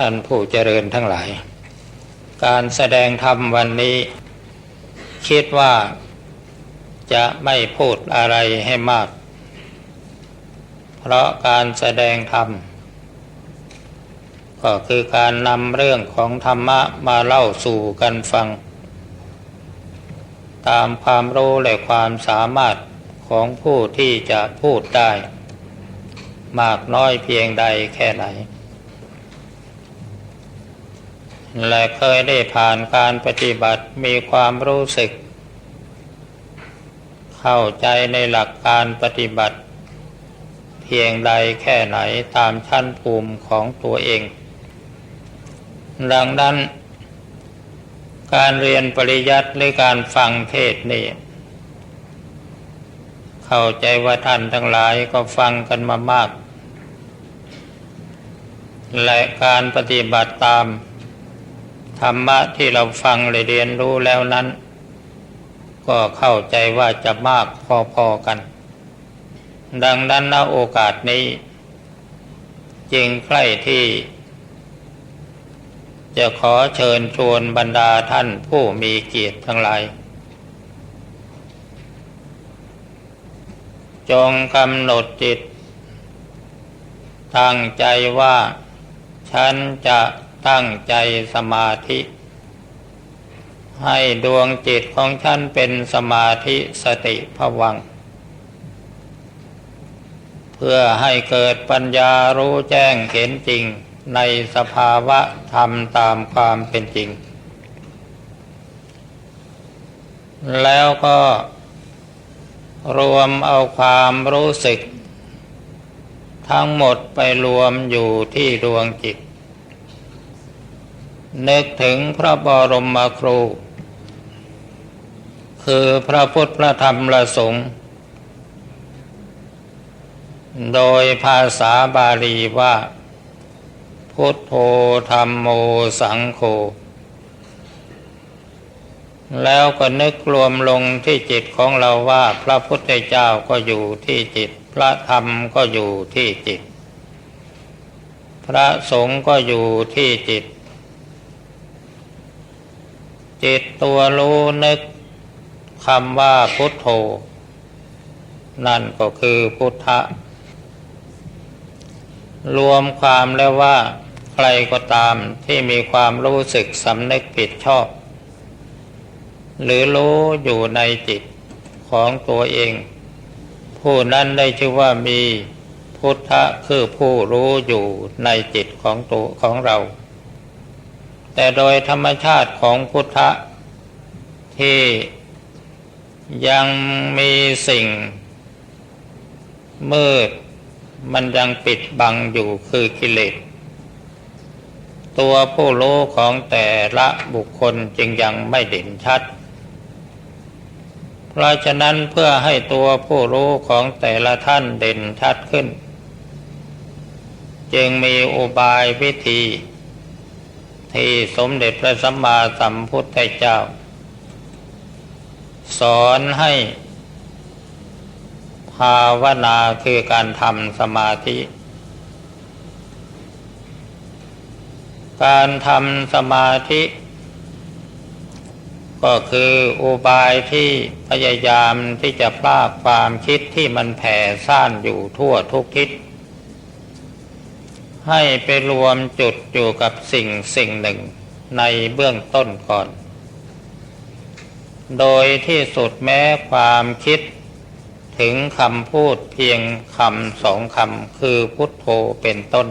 ท่านผู้เจริญทั้งหลาย การแสดงธรรมวันนี้ คิดว่าจะไม่พูดอะไรให้มาก เพราะการแสดงธรรม ก็คือการนำเรื่องของธรรมะมาเล่าสู่กันฟัง ตามความรู้และความสามารถของผู้ที่จะพูดได้ มากน้อยเพียงใดแค่ไหน และเคยได้ผ่านการปฏิบัติมีความรู้สึก เข้าใจในหลักการปฏิบัติ เพียงใดแค่ไหนตามชั้นภูมิของตัวเอง ดังนั้น การเรียนปริยัติหรือการฟังเทศนี่เข้าใจว่าท่านทั้งหลายก็ฟังกันมามาก และการปฏิบัติตาม ธรรมะที่เราฟังเรียนรู้แล้วนั้น ก็เข้าใจว่าจะมากพอๆกัน ดังนั้นณโอกาสนี้ จึงใกล้ที่ จะขอเชิญชวนบรรดาท่านผู้มีเกียรติทั้งหลาย จงกำหนดจิต ตั้งใจว่า ฉันจะ ตั้งใจสมาธิ ให้ดวงจิตของฉันเป็นสมาธิสติภวัง เพื่อให้เกิดปัญญารู้แจ้งเห็นจริงในสภาวะธรรมตามความเป็นจริง แล้วก็รวมเอาความรู้สึก ทั้งหมดไปรวมอยู่ที่ดวงจิต นึกถึงพระบรมครู คือพระพุทธพระธรรมพระสงฆ์โดยภาษาบาลีว่า พุทโธธรรมโมสังโฆแล้วก็นึกรวมลงที่จิตของเราว่าพระพุทธเจ้าก็อยู่ที่จิต พระธรรมก็อยู่ที่จิต พระสงฆ์ก็อยู่ที่จิต จิตตัวรู้นึกคำว่าพุทโธ นั่นก็คือพุทธะ รวมความแล้วว่าใครก็ตามที่มีความรู้สึกสำนึกผิดชอบ หรือรู้อยู่ในจิตของตัวเอง ผู้นั้นได้ชื่อว่ามีพุทธะคือผู้รู้อยู่ในจิตของตัวของเรา แต่โดยธรรมชาติของพุทธะที่ยังมีสิ่ง มืดมันยังปิดบังอยู่คือกิเลสตัวผู้รู้ของแต่ละบุคคลจึงยังไม่เด่นชัด เพราะฉะนั้นเพื่อให้ตัวผู้รู้ของแต่ละท่านเด่นชัดขึ้น จึงมีอุบายวิธี ที่สมเด็จพระสัมมาสัมพุทธเจ้า สอนให้ภาวนาคือการทำสมาธิ การทำสมาธิ ก็คืออุบายที่พยายามที่จะพลากความคิดที่มันแผ่ซ่านอยู่ทั่วทุกทิศ ให้ไปรวมจุดอยู่กับสิ่งสิ่งหนึ่งในเบื้องต้นก่อน โดยที่สุดแม้ความคิดถึงคำพูดเพียงคำสองคำคือพุทโธเป็นต้น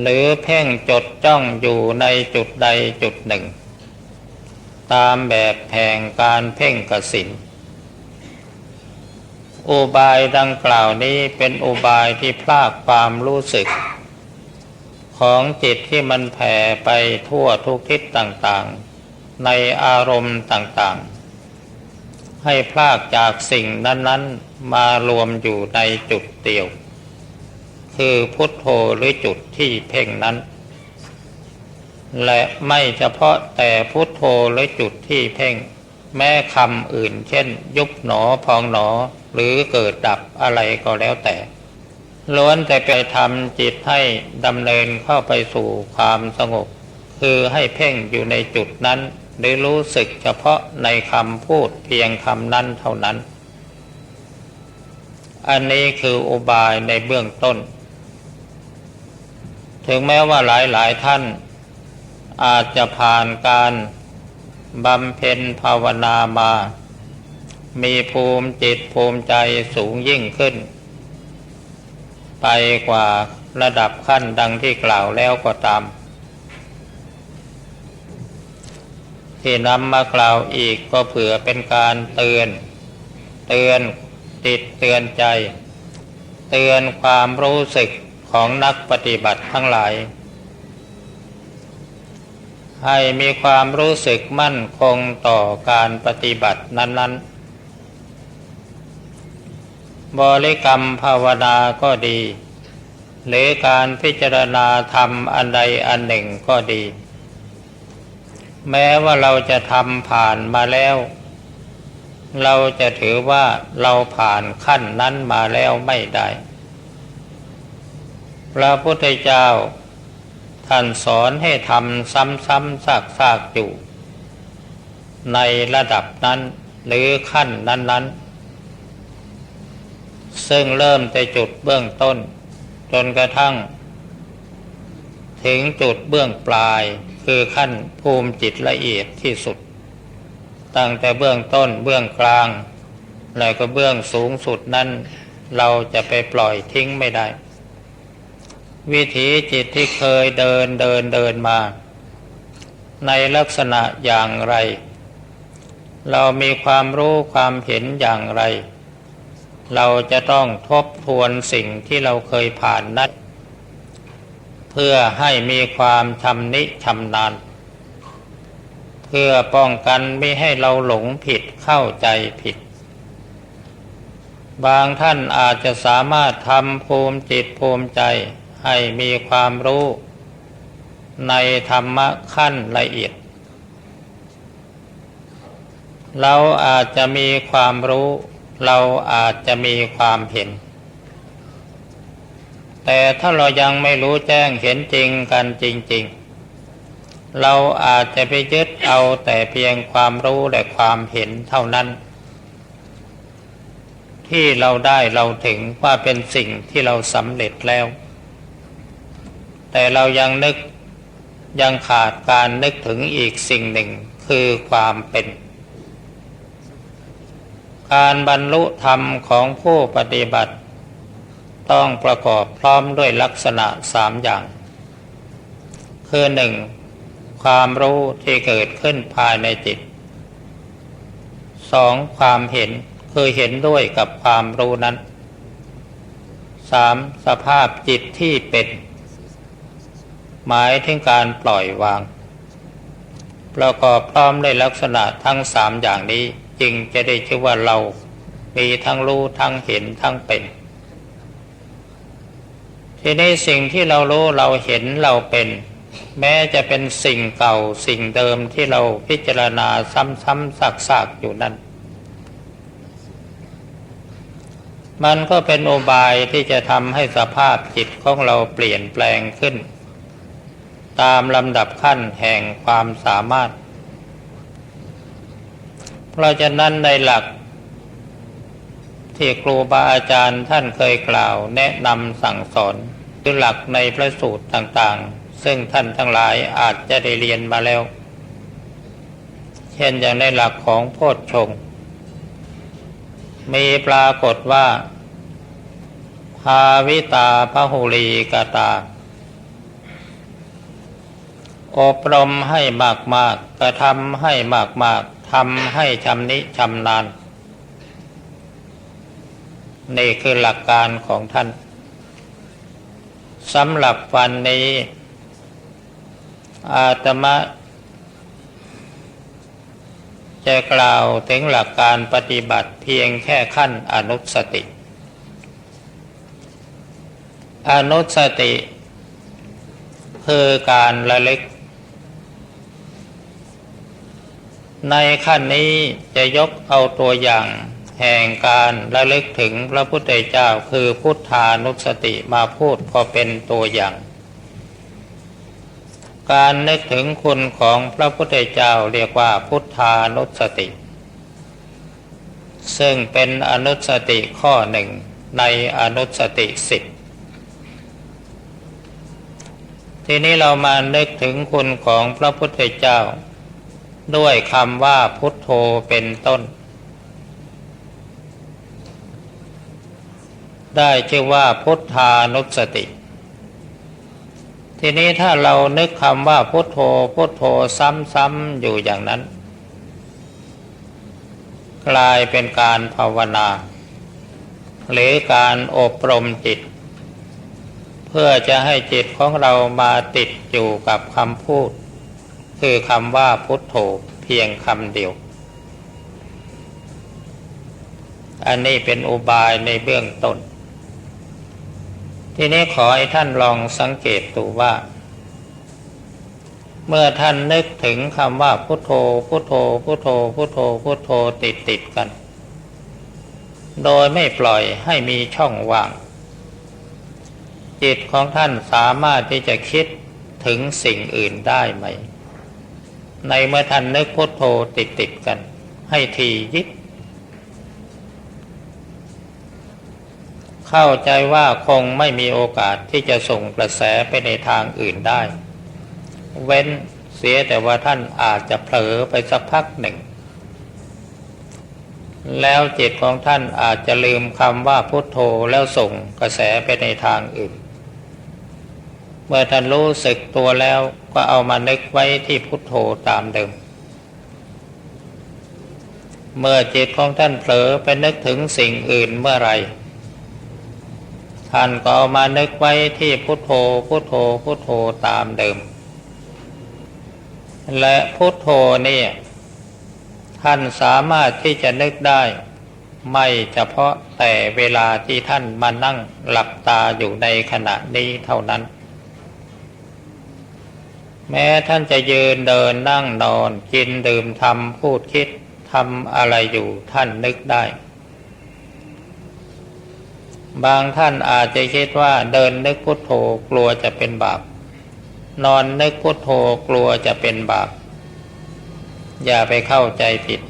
หรือเพ่งจดจ้องอยู่ในจุดใดจุดหนึ่ง ตามแบบแห่งการเพ่งกสิน อุบายดังกล่าวนี้เป็นอุบายที่พลากความรู้สึก ของจิตที่มันแผ่ไปทั่วทุกทิศต่างๆ ในอารมณ์ต่างๆ ให้พลากจากสิ่งนั้นๆ มารวมอยู่ในจุดเดียว คือพุทโธหรือจุดที่เพ่งนั้น และไม่เฉพาะแต่พุทโธหรือจุดที่เพ่ง แม้คำอื่นเช่น ยุบหนอพองหนอ หรือเกิดดับอะไรก็แล้วแต่ ล้วนแต่ไปทำจิตให้ดำเนินเข้าไปสู่ความสงบ คือให้เพ่งอยู่ในจุดนั้น หรือรู้สึกเฉพาะในคำพูดเพียงคำนั้นเท่านั้น อันนี้คืออุบายในเบื้องต้น ถึงแม้ว่าหลายหลายท่าน อาจจะผ่านการบำเพ็ญภาวนามา มีภูมิจิตภูมิใจสูงยิ่งขึ้น ไปกว่าระดับขั้นดังที่กล่าวแล้วก็ตาม ที่นำมากล่าวอีกก็เผื่อเป็นการเตือน เตือนติดเตือนใจ เตือนความรู้สึกของนักปฏิบัติทั้งหลาย ให้มีความรู้สึกมั่นคงต่อการปฏิบัตินั้น ๆ บริกรรมภาวนาก็ดี หรือการพิจารณาธรรมอันใดอันหนึ่งก็ดี แม้ว่าเราจะทำผ่านมาแล้ว เราจะถือว่าเราผ่านขั้นนั้นมาแล้วไม่ได้ พระพุทธเจ้า ท่านสอนให้ทำซ้ำๆซากๆอยู่ ในระดับนั้นหรือขั้นนั้นๆ ซึ่งเริ่มแต่จุดเบื้องต้น จนกระทั่ง ถึงจุดเบื้องปลายคือขั้นภูมิจิตละเอียดที่สุด ตั้งแต่เบื้องต้นเบื้องกลาง แล้วก็เบื้องสูงสุดนั้น เราจะไปปล่อยทิ้งไม่ได้ วิถีจิตที่เคยเดินเดินเดินมา ในลักษณะอย่างไร เรามีความรู้ความเห็นอย่างไร เราจะต้องทบทวนสิ่งที่เราเคยผ่านนั้นเพื่อให้มีความชำนิชำนาญเพื่อป้องกันไม่ให้เราหลงผิดเข้าใจผิด บางท่านอาจจะสามารถทำภูมิจิตภูมิใจให้มีความรู้ในธรรมะขั้นละเอียด เราอาจจะมีความรู้ เราอาจจะมีความเห็น แต่ถ้าเรายังไม่รู้แจ้งเห็นจริงกันจริง ๆ เราอาจจะไปยึดเอาแต่เพียงความรู้และความเห็นเท่านั้น ที่เราได้เราถึงว่าเป็นสิ่งที่เราสำเร็จแล้ว แต่เรายังนึกยังขาดการนึกถึงอีกสิ่งหนึ่งคือความเป็น การบรรลุธรรมของผู้ปฏิบัติ ต้องประกอบพร้อมด้วยลักษณะสามอย่าง คือหนึ่งความรู้ที่เกิดขึ้นภายในจิตสองความเห็นคือเห็นด้วยกับความรู้นั้นสามสภาพจิตที่เป็น หมายถึงการปล่อยวาง ประกอบพร้อมด้วยลักษณะทั้งสามอย่างนี้ จึงจะได้ชื่อว่าเรา มีทั้งรู้ทั้งเห็นทั้งเป็น ทีนี้สิ่งที่เรารู้เราเห็นเราเป็น แม้จะเป็นสิ่งเก่าสิ่งเดิมที่เราพิจารณาซ้ำๆซากๆอยู่นั้นมันก็เป็นโอบายที่จะทำให้สภาพจิตของเราเปลี่ยนแปลงขึ้น ตามลำดับขั้นแห่งความสามารถ เพราะฉะนั้นในหลัก ที่ครูบาอาจารย์ท่านเคยกล่าวแนะนำสั่งสอนคือหลักในพระสูตรต่างๆ ซึ่งท่านทั้งหลายอาจจะได้เรียนมาแล้ว เช่นอย่างในหลักของโพชฌงมีปรากฏว่า ภาวิตาพหุลีกตา อบรมให้มากมากระทำให้มากมาก ทำให้ชำนิชำนาญ นี่คือหลักการของท่านสำหรับวันนี้ อาตมะ จะกล่าวถึงหลักการปฏิบัติเพียงแค่ขั้นอนุสติ อนุสติ คือการระลึก ในขั้นนี้จะยกเอาตัวอย่างแห่งการระลึกถึงพระพุทธเจ้าคือพุทธานุสติมาพูดพอเป็นตัวอย่าง การนึกถึงคุณของพระพุทธเจ้าเรียกว่าพุทธานุสติ ซึ่งเป็นอนุสติข้อหนึ่งในอนุสติสิบทีนี้เรามานึกถึงคุณของพระพุทธเจ้า ด้วยคำว่าพุทโธเป็นต้น ได้ชื่อว่าพุทธานุสติ ทีนี้ถ้าเรานึกคำว่าพุทโธพุทโธซ้ำๆอยู่อย่างนั้น กลายเป็นการภาวนา หรือการอบรมจิต เพื่อจะให้จิตของเรามาติดอยู่กับคำพูด คือคำว่าพุทโธเพียงคำเดียว อันนี้เป็นอุบายในเบื้องต้น ทีนี้ขอให้ท่านลองสังเกตดูว่า เมื่อท่านนึกถึงคำว่าพุทโธพุทโธพุทโธพุทโธพุทโธติดติดกัน โดยไม่ปล่อยให้มีช่องว่าง จิตของท่านสามารถที่จะคิดถึงสิ่งอื่นได้ไหม ในเมื่อท่านนึกพุทโธติดติดกัน ให้ทียิบ เข้าใจว่าคงไม่มีโอกาสที่จะส่งกระแสไปในทางอื่นได้ เว้นเสียแต่ว่าท่านอาจจะเผลอไปสักพักหนึ่ง แล้วจิตของท่านอาจจะลืมคำว่าพุทโธแล้วส่งกระแสไปในทางอื่น มื่อท่านรู้สึกตัวแล้วก็เอามานึกไว้ที่พุทโธตามเดิม เมื่อจิตของท่านเผลอไปนึกถึงสิ่งอื่นเมื่อไรท่านก็เอามานึกไว้ที่พุทโธพุทโธพุทโธตามเดิม และพุทโธนี่ท่านสามารถที่จะนึกได้ ไม่เฉพาะแต่เวลาที่ท่านมานั่งหลับตาอยู่ในขณะนี้เท่านั้น แม้ท่านจะยืนเดินนั่งนอน กินดื่มทำพูดคิดทำอะไรอยู่ท่านนึกได้ บางท่านอาจจะคิดว่าเดินนึกพุทโธกลัวจะเป็นบาป นอนนึกพุทโธกลัวจะเป็นบาป อย่าไปเข้าใจผิด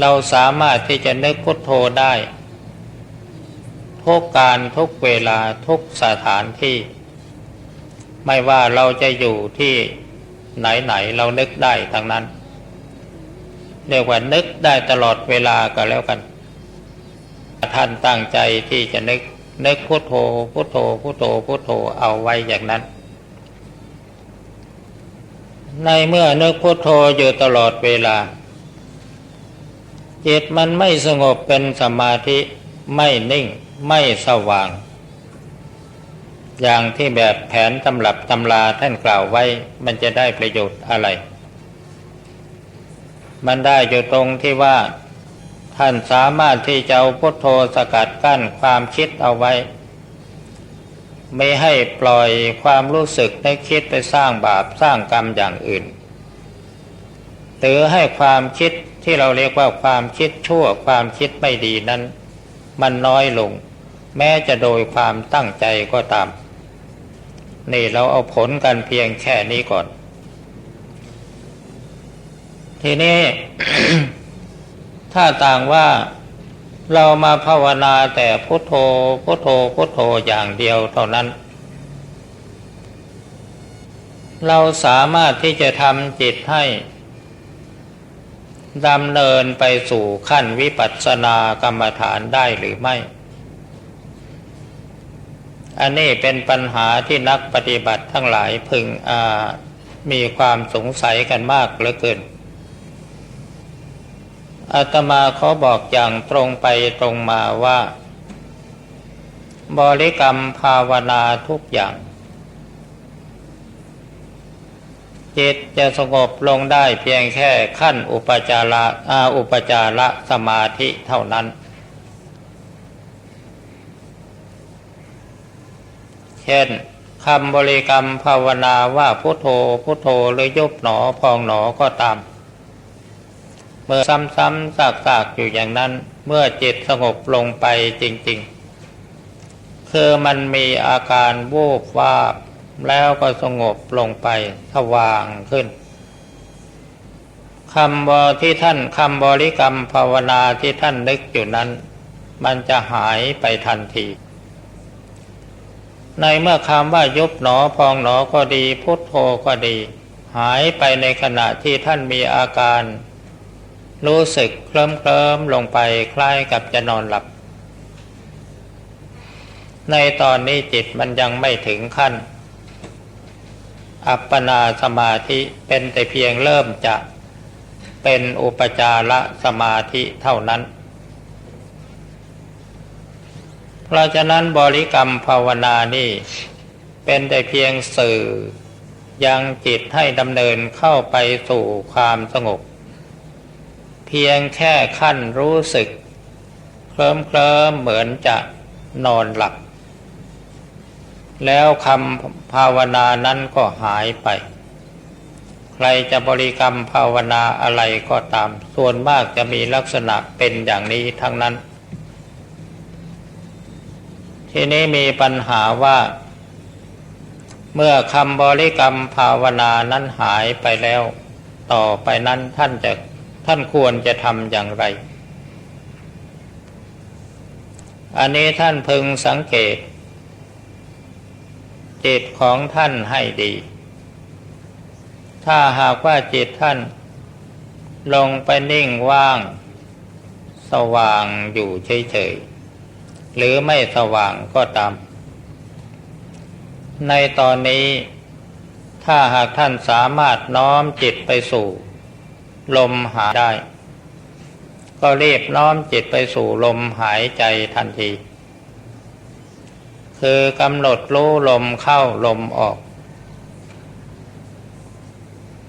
เราสามารถที่จะนึกพุทโธได้ ทุกการทุกเวลาทุกสถานที่ ไม่ว่าเราจะอยู่ที่ไหนๆเรานึกได้ทั้งนั้นเรียกว่านึกได้ตลอดเวลาก็แล้วกัน ท่านตั้งใจที่จะนึกนึกพุโทโธพุโทโธพุโทโธพุโทโธเอาไว้อย่างนั้น ในเมื่อนึกพุโทโธอยู่ตลอดเวลา จิตมันไม่สงบเป็นสมาธิไม่นิ่งไม่สว่าง อย่างที่แบบแผนตำรับตำราท่านกล่าวไว้ มันจะได้ประโยชน์อะไร มันได้อยู่ตรงที่ว่า ท่านสามารถที่จะเอาพุทโธสกัดกั้นความคิดเอาไว้ ไม่ให้ปล่อยความรู้สึกในคิดไปสร้างบาปสร้างกรรมอย่างอื่นหรือให้ความคิดที่เราเรียกว่าความคิดชั่วความคิดไม่ดีนั้น มันน้อยลง แม้จะโดยความตั้งใจก็ตาม นี่เราเอาผลกันเพียงแค่นี้ก่อน ทีนี้ ถ้าต่างว่าเรามาภาวนาแต่พุโทโธพุโทโธพุโทโธอย่างเดียวเท่านั้น เราสามารถที่จะทำจิตให้ดำเนินไปสู่ขั้นวิปัสสนากรรมฐานได้หรือไม่ อันนี้เป็นปัญหาที่นักปฏิบัติทั้งหลายพึงมีความสงสัยกันมากเหลือเกินอาตมาขอบอกอย่างตรงไปตรงมาว่า บริกรรมภาวนาทุกอย่าง จิตจะสงบลงได้เพียงแค่ขั้นอุปจาระอาอุปจาระสมาธิเท่านั้น เช่นคำบริกรรมภาวนาว่าพุโทโธพุโทโธหรือยุบหนอพองหนอก็ตาม เมื่อซ้ำๆซากๆอยู่อย่างนั้น เมื่อจิตสงบลงไปจริง ๆ คือมันมีอาการวูบวาบแล้วก็สงบลงไปสว่างขึ้นคำบที่ท่านคำบริกรรมภาวนาที่ท่านนึกอยู่นั้น มันจะหายไปทันที ในเมื่อคำว่ายุบหนอพองหนอก็ดี พุทโธก็ดี หายไปในขณะที่ท่านมีอาการ รู้สึกเคลิ้มเคลิมลงไปคล้ายกับจะนอนหลับ ในตอนนี้จิตมันยังไม่ถึงขั้น อัปปนาสมาธิเป็นแต่เพียงเริ่มจะเป็นอุปจารสมาธิเท่านั้น เพราะฉะนั้นบริกรรมภาวนานี่ เป็นแต่เพียงสื่อ ยังจิตให้ดำเนินเข้าไปสู่ความสงบ เพียงแค่ขั้นรู้สึก เคลิ้มเคลิมเหมือนจะนอนหลับแล้วคำภาวนานั้นก็หายไป ใครจะบริกรรมภาวนาอะไรก็ตาม ส่วนมากจะมีลักษณะเป็นอย่างนี้ทั้งนั้น ทีนี้มีปัญหาว่า เมื่อคำบริกรรมภาวนานั้นหายไปแล้ว ต่อไปนั้นท่านจะท่านควรจะทำอย่างไร อันนี้ท่านพึงสังเกต จิตของท่านให้ดี ถ้าหากว่าจิตท่านลงไปนิ่งว่าง สว่างอยู่เฉยๆ หรือไม่สว่างก็ตาม ในตอนนี้ถ้าหากท่านสามารถน้อมจิตไปสู่ ลมหายได้ ก็รีบน้อมจิตไปสู่ลมหายใจทันที คือกำหนดรู้ลมเข้าลมออก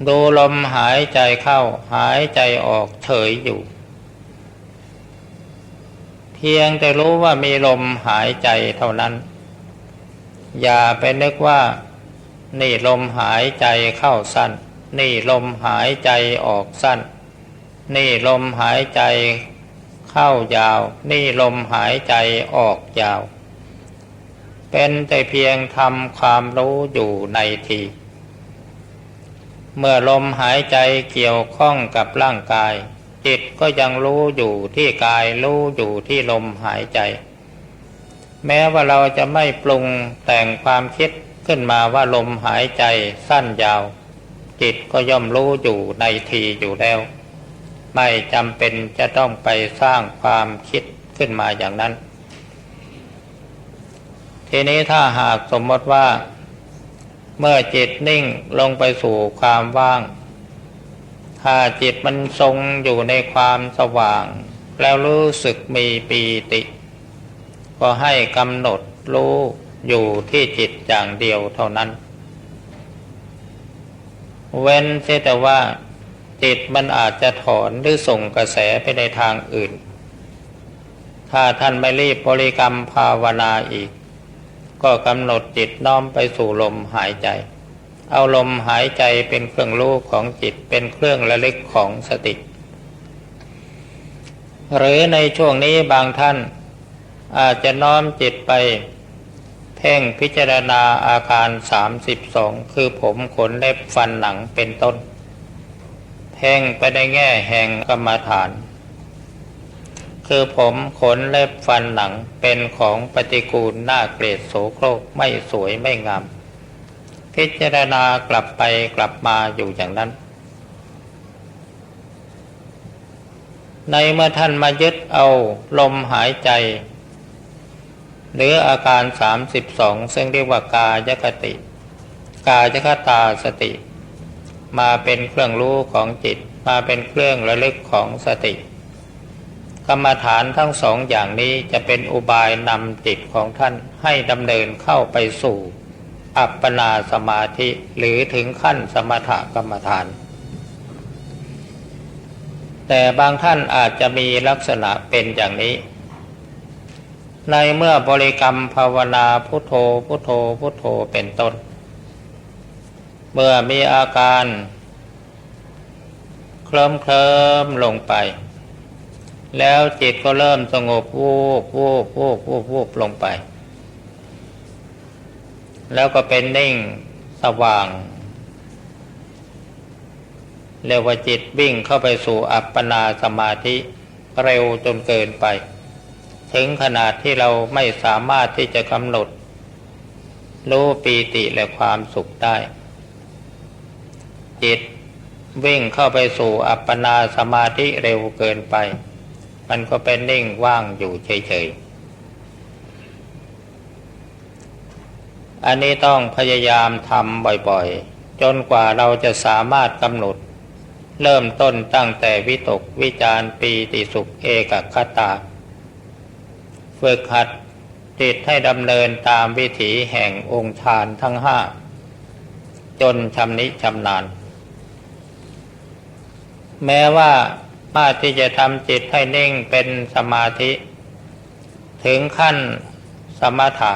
ดูลมหายใจเข้าหายใจออกเฉยอยู่ พียงแต่รู้ว่ามีลมหายใจเท่านั้น อย่าไปนึกว่า นี่ลมหายใจเข้าสั้น นี่ลมหายใจออกสั้น นี่ลมหายใจเข้ายาว นี่ลมหายใจออกยาว เป็นแต่เพียงทำความรู้อยู่ในที เมื่อลมหายใจเกี่ยวข้องกับร่างกาย จิตก็ยังรู้อยู่ที่กายรู้อยู่ที่ลมหายใจ แม้ว่าเราจะไม่ปรุงแต่งความคิดขึ้นมาว่าลมหายใจสั้นยาว จิตก็ย่อมรู้อยู่ในทีอยู่แล้ว ไม่จำเป็นจะต้องไปสร้างความคิดขึ้นมาอย่างนั้น ทีนี้ถ้าหากสมมติว่า เมื่อจิตนิ่งลงไปสู่ความว่าง ถ้าจิตมันทรงอยู่ในความสว่าง แล้วรู้สึกมีปีติ ก็ให้กำหนดรู้อยู่ที่จิตอย่างเดียวเท่านั้น เว้นเสียแต่ว่า จิตมันอาจจะถอนหรือส่งกระแสไปในทางอื่น ถ้าท่านไม่รีบบริกรรมภาวนาอีก ก็กำหนดจิตน้อมไปสู่ลมหายใจ เอาลมหายใจเป็นเครื่องรู้ของจิตเป็นเครื่องระลึกของสติ หรือในช่วงนี้บางท่าน อาจจะน้อมจิตไป เพ่งพิจารณาอาการสามสิบสองคือผมขนเล็บฟันหนังเป็นต้น เพ่งไปในแง่แห่งกรรมฐาน คือผมขนเล็บฟันหนังเป็นของปฏิกูลน่าเกลียดโสโครกไม่สวยไม่งาม พิจารณากลับไปกลับมาอยู่อย่างนั้น ในเมื่อท่านมายึดเอาลมหายใจ หรืออาการสามสิบสองซึ่งเรียกว่ากายคติ กายคตาสติ มาเป็นเครื่องรู้ของจิต มาเป็นเครื่องระลึกของสติ กรรมฐานทั้งสองอย่างนี้จะเป็นอุบายนำจิตของท่านให้ดำเนินเข้าไปสู่ อัปปนาสมาธิหรือถึงขั้นสมถกรรมฐาน แต่บางท่านอาจจะมีลักษณะเป็นอย่างนี้ ในเมื่อบริกรรมภาวนาพุทโธพุทโธพุทโธเป็นต้น เมื่อมีอาการ เคลิ้มเคลิ้มลงไป แล้วจิตก็เริ่มสงบวูบวูบวูบวูบวูบลงไป แล้วก็เป็นนิ่งสว่าง เรียกว่าจิตวิ่งเข้าไปสู่อัปปนาสมาธิเร็วจนเกินไป ถึงขนาดที่เราไม่สามารถที่จะกำหนดรู้ปีติและความสุขได้ จิตวิ่งเข้าไปสู่อัปปนาสมาธิเร็วเกินไป มันก็เป็นนิ่งว่างอยู่เฉยๆ อันนี้ต้องพยายามทำบ่อยๆ จนกว่าเราจะสามารถกำหนด เริ่มต้นตั้งแต่วิตกวิจารปีติสุขเอกคตาฝึกหัดจิตให้ดำเนินตามวิถีแห่งองค์ฌานทั้งห้า จนชำนิชำนาญ แม้ว่ามาที่จะทำจิตให้นิ่งเป็นสมาธิ ถึงขั้นสมถะ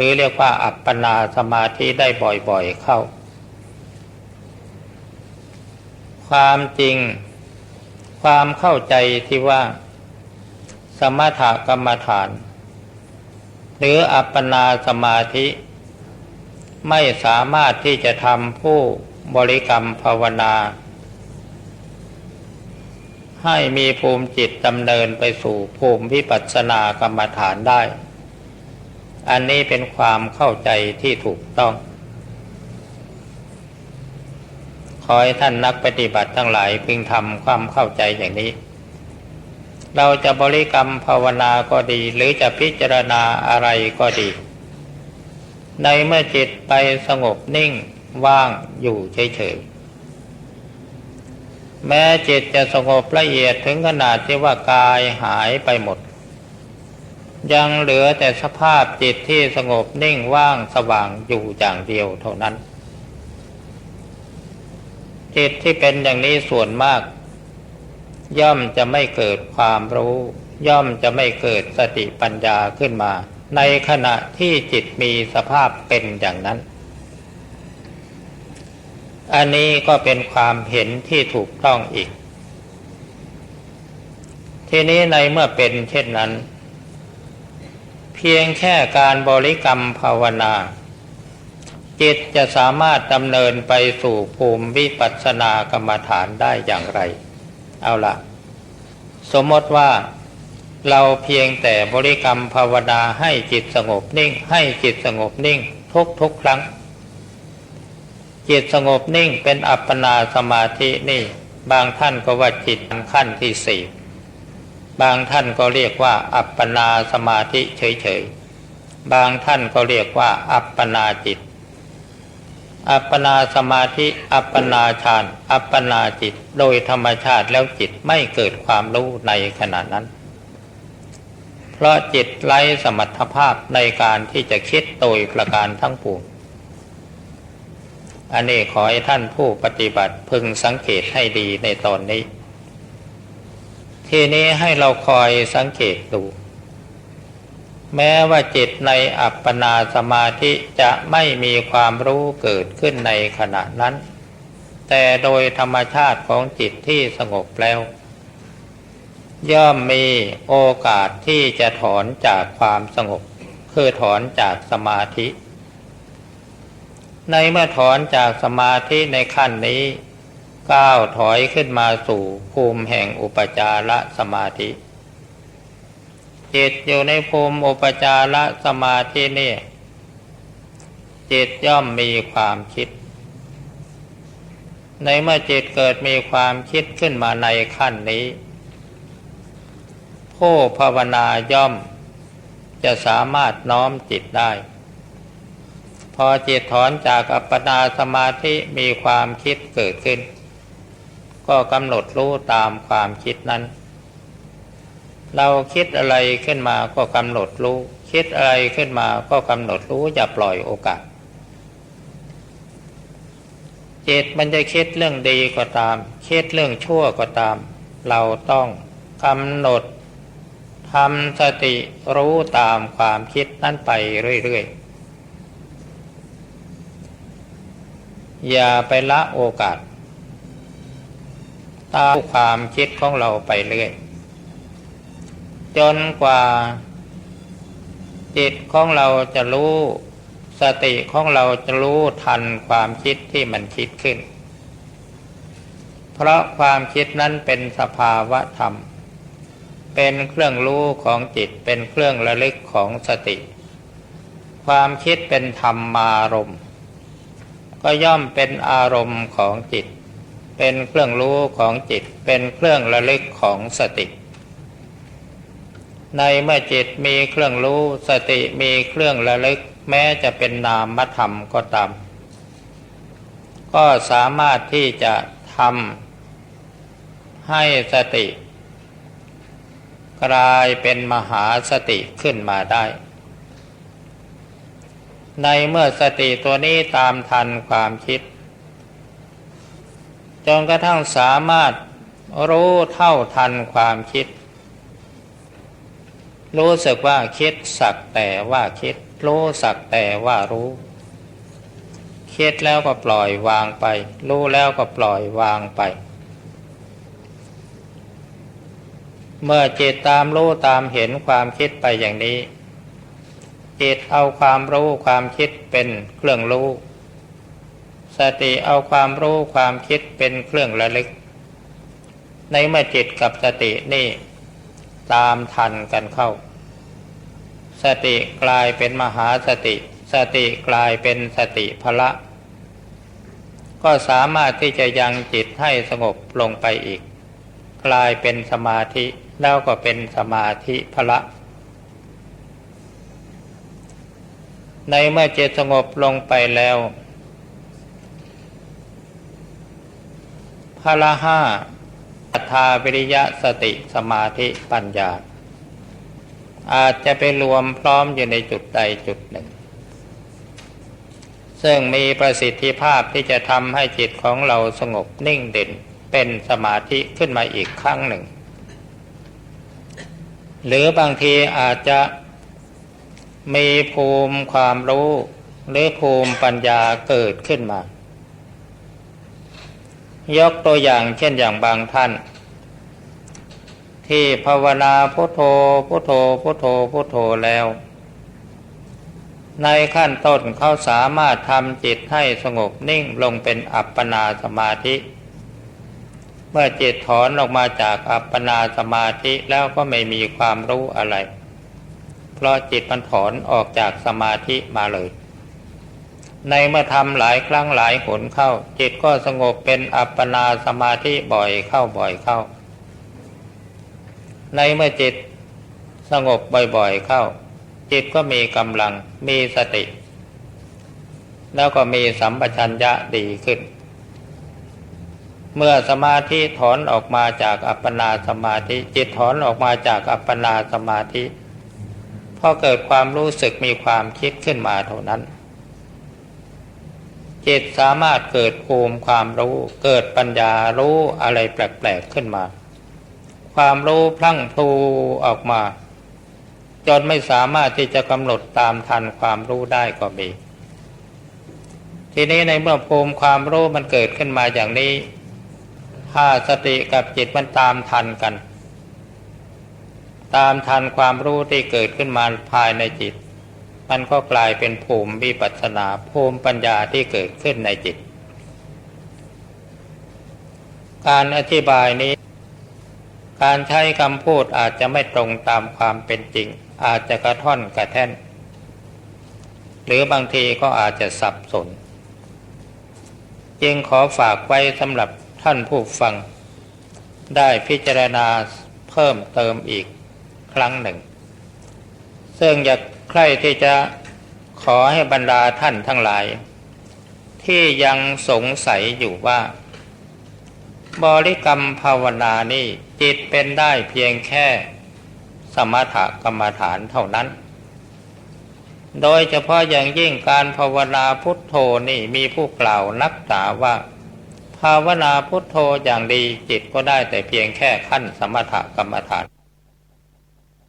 หรือเรียกว่าอัปปนาสมาธิได้บ่อยๆเข้า ความจริง ความเข้าใจที่ว่า สมถกรรมฐาน หรืออัปปนาสมาธิ ไม่สามารถที่จะทำผู้บริกรรมภาวนา ให้มีภูมิจิตดำเนินไปสู่ภูมิวิปัสสนากรรมฐานได้ อันนี้เป็นความเข้าใจที่ถูกต้อง ขอให้ท่านนักปฏิบัติทั้งหลายพึงทำความเข้าใจอย่างนี้ เราจะบริกรรมภาวนาก็ดี หรือจะพิจารณาอะไรก็ดี ในเมื่อจิตไปสงบนิ่งว่างอยู่เฉยๆ แม้จิตจะสงบละเอียดถึงขนาดที่ว่ากายหายไปหมด ยังเหลือแต่สภาพจิตที่สงบนิ่งว่างสว่างอยู่อย่างเดียวเท่านั้น จิตที่เป็นอย่างนี้ส่วนมาก ย่อมจะไม่เกิดความรู้ ย่อมจะไม่เกิดสติปัญญาขึ้นมา ในขณะที่จิตมีสภาพเป็นอย่างนั้น อันนี้ก็เป็นความเห็นที่ถูกต้องอีก ทีนี้ในเมื่อเป็นเช่นนั้น เพียงแค่การบริกรรมภาวนา จิตจะสามารถดำเนินไปสู่ภูมิวิปัสสนากรรมฐานได้อย่างไร เอาละสมมติว่าเราเพียงแต่บริกรรมภาวนาให้จิตสงบนิ่ง ให้จิตสงบนิ่ง ทุกทุกครั้ง จิตสงบนิ่งเป็นอัปปนาสมาธินี่ บางท่านก็ว่าจิตขั้นที่สี่ บางท่านก็เรียกว่า อัปปนาสมาธิเฉยๆ บางท่านก็เรียกว่า อัปปนาจิต อัปปนาสมาธิ อัปปนาฌาน อัปปนาจิต โดยธรรมชาติแล้วจิตไม่เกิดความรู้ในขณะนั้น เพราะจิตไร้สมรรถภาพในการที่จะคิดโดยประการทั้งปวงอันนี้ขอให้ท่านผู้ปฏิบัติพึงสังเกตให้ดีในตอนนี้ ทีนี้ให้เราคอยสังเกตดู แม้ว่าจิตในอัปปนาสมาธิจะไม่มีความรู้เกิดขึ้นในขณะนั้น แต่โดยธรรมชาติของจิตที่สงบแล้ว ย่อมมีโอกาสที่จะถอนจากความสงบ คือถอนจากสมาธิ ในเมื่อถอนจากสมาธิในขั้นนี้ ก้าวถอยขึ้นมาสู่ภูมิแห่งอุปจารสมาธิ จิตอยู่ในภูมิอุปจารสมาธินี่จิตย่อมมีความคิด ในเมื่อจิตเกิดมีความคิดขึ้นมาในขั้นนี้ ผู้ภาวนาย่อมจะสามารถน้อมจิตได้ พอจิตถอนจากอัปปนาสมาธิมีความคิดเกิดขึ้น ก็กำหนดรู้ตามความคิดนั้น เราคิดอะไรขึ้นมาก็กำหนดรู้ คิดอะไรขึ้นมาก็กำหนดรู้อย่าปล่อยโอกาสจิตมันจะคิดเรื่องดีก็ตาม คิดเรื่องชั่วก็ตาม เราต้องกำหนดทำสติรู้ตามความคิดนั้นไปเรื่อยๆ อย่าไปละโอกาส ตามความคิดของเราไปเรื่อย จนกว่า จิตของเราจะรู้สติของเราจะรู้ทันความคิดที่มันคิดขึ้น เพราะความคิดนั้นเป็นสภาวะธรรม เป็นเครื่องรู้ของจิตเป็นเครื่องระลึกของสติ ความคิดเป็นธรรมารมณ์ ก็ย่อมเป็นอารมณ์ของจิต เป็นเครื่องรู้ของจิต เป็นเครื่องระลึกของสติ ในเมื่อจิตมีเครื่องรู้สติมีเครื่องระลึก แม้จะเป็นนามธรรมก็ตาม ก็สามารถที่จะทำให้สติ กลายเป็นมหาสติขึ้นมาได้ ในเมื่อสติตัวนี้ตามทันความคิด จนกระทั่งสามารถรู้เท่าทันความคิด รู้สึกว่าคิดสักแต่ว่าคิด รู้สักแต่ว่ารู้ คิดแล้วก็ปล่อยวางไป รู้แล้วก็ปล่อยวางไป เมื่อจิตตามรู้ตามเห็นความคิดไปอย่างนี้จิตเอาความรู้ความคิดเป็นเครื่องรู้ สติเอาความรู้ความคิดเป็นเครื่องระลึก ในเมื่อจิตกับสตินี่ ตามทันกันเข้า สติกลายเป็นมหาสติ สติกลายเป็นสติพละ ก็สามารถที่จะยังจิตให้สงบลงไปอีก กลายเป็นสมาธิแล้วก็เป็นสมาธิพละในเมื่อจิตสงบลงไปแล้ว พละห้าศรัทธาวิริยะสติสมาธิปัญญา อาจจะไปรวมพร้อมอยู่ในจุดใดจุดหนึ่ง ซึ่งมีประสิทธิภาพที่จะทำให้จิตของเราสงบนิ่งเด่นเป็นสมาธิขึ้นมาอีกครั้งหนึ่ง หรือบางทีอาจจะมีภูมิความรู้ หรือภูมิปัญญาเกิดขึ้นมา ยกตัวอย่างเช่นอย่างบางท่าน ที่ภาวนาพุทโธพุทโธพุทโธพุทโธแล้ว ในขั้นต้นเขาสามารถทำจิตให้สงบนิ่งลงเป็นอัปปนาสมาธิ เมื่อจิตถอนออกมาจากอัปปนาสมาธิแล้วก็ไม่มีความรู้อะไร เพราะจิตมันถอนออกจากสมาธิมาเลย ในเมื่อทำหลายครั้งหลายหนเข้า จิตก็สงบเป็นอัปปนาสมาธิบ่อยเข้าบ่อยเข้า ในเมื่อจิตสงบบ่อยๆเข้า จิตก็มีกำลังมีสติ แล้วก็มีสัมปชัญญะดีขึ้น เมื่อสมาธิถอนออกมาจากอัปปนาสมาธิ จิตถอนออกมาจากอัปปนาสมาธิพอเกิดความรู้สึกมีความคิดขึ้นมาเท่านั้น จิตสามารถเกิดภูมิความรู้ เกิดปัญญารู้อะไรแปลกๆขึ้นมา ความรู้พลั่งพลูออกมา จนไม่สามารถที่จะกำหนดตามทันความรู้ได้ก็มี ทีนี้ในเมื่อภูมิความรู้มันเกิดขึ้นมาอย่างนี้ ถ้าสติกับจิตมันตามทันกัน ตามทันความรู้ที่เกิดขึ้นมาภายในจิต มันก็กลายเป็นภูมิวิปัสนาภูมิปัญญาที่เกิดขึ้นในจิต การอธิบายนี้ การใช้คำพูดอาจจะไม่ตรงตามความเป็นจริง อาจจะกระท่อนกระแท่น หรือบางทีก็อาจจะสับสน จึงขอฝากไว้สำหรับท่านผู้ฟัง ได้พิจารณาเพิ่มเติมอีกครั้งหนึ่ง ซึ่งอยาก ใครที่จะขอให้บรรดาท่านทั้งหลาย ที่ยังสงสัยอยู่ว่า บริกรรมภาวนานี่จิตเป็นได้เพียงแค่ สมถกรรมฐานเท่านั้น โดยเฉพาะอย่างยิ่งการภาวนาพุทโธนี่มีผู้กล่าวนักษาว่า ภาวนาพุทโธอย่างดีจิตก็ได้แต่เพียงแค่ขั้นสมถกรรมฐาน